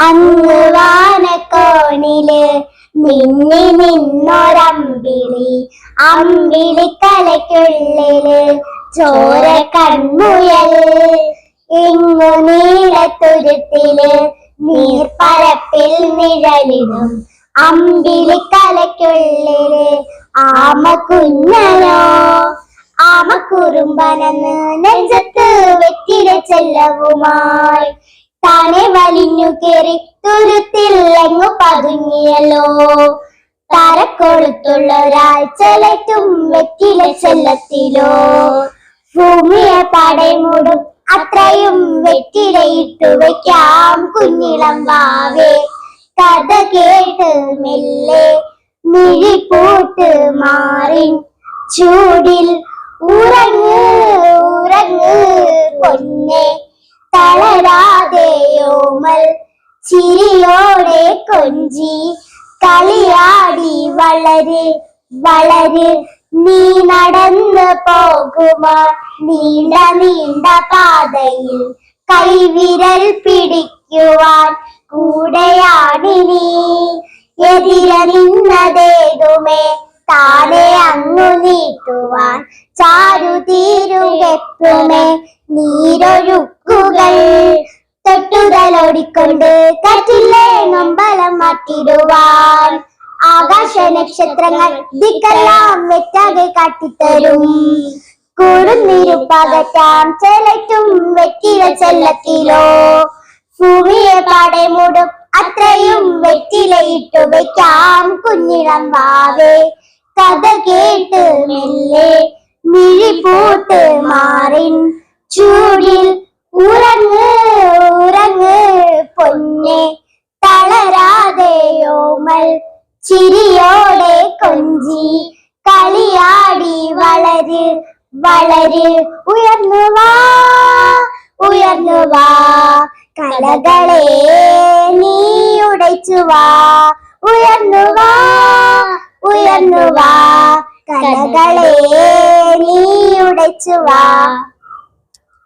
അങ്ങ് വാനക്കോണിൽ മിന്നി നിന്നൊരമ്പിളി. അമ്പിളി കലയ്ക്കുള്ളിൽ ചോര കൺമുയൽ. ഇങ്ങു നീളത്തുരുത്തിൽ നീർപ്പരപ്പിൽ നിഴലിടും. അമ്പിളി കലയ്ക്കുള്ളിൽ ആമ കുഞ്ഞനോ ആമ കുറുമ്പനെന്ന് നെഞ്ചത്ത് വെറ്റില ചെല്ലവുമായി. താനെ വലിഞ്ഞു കേറി തുരുത്തിൽ എങ്ങു പതുങ്ങിയല്ലോ. തരക്കൊളുത്തുള്ള ഒരാൾ ചെലറ്റും വെറ്റിലെ ചെല്ലത്തിലോ. ഭൂമിയെ പടമുടും അത്രയും വെറ്റിലയിട്ടു വയ്ക്കാം കുഞ്ഞിളം വാവേ. കഥ കേട്ട് മെല്ലെ മിഴിപ്പൂട്ട് മാറി ചൂടിൽ ഉറങ്ങ്. ചിരിയോടെ കൊഞ്ചി കളിയാടി വളരെ വളരെ. നീ നടന്നു പോകുമോ? നീണ്ട നീണ്ട പാതയിൽ കൈവിരൽ പിടിക്കുവാൻ കൂടെയാണിനി എതിര നിന്നതേതുമേ താനെ അങ്ങു നീട്ടുവാൻ ചാരുതീരുകെത്തുമേ നീരൊഴുക്കുകൾ തൊട്ടുതലോടിക്കൊണ്ട് കാറ്റിലെ നമ്പലം മാറ്റിടുവാൻ. ആകാശ നക്ഷത്രങ്ങൾ ദിക്കെല്ലാം വെറ്റാകെ കാട്ടിത്തരും. കൂടുന്നിരുപ്പകറ്റാം ചെലറ്റും വെറ്റില ചെല്ലത്തിലോ. ഭൂമിയെ പാടെ മൂടും അത്രയും വെറ്റിലയിട്ടു വെക്കാം കുഞ്ഞിടം വാവേ. കഥ കേട്ട് മെല്ലെ മിഴിപൂട്ട് മാറിൻ ചിരിയോടെ കൊഞ്ചി കളിയാടി വളര് വളര്. ഉയർന്നു വാ ഉയർന്നു വാ. കലകളെ നീ ഉടച്ചു വാ. ഉയർന്നു വാ ഉയർന്നു വാ. കലകളെ നീ ഉടച്ചു വാ.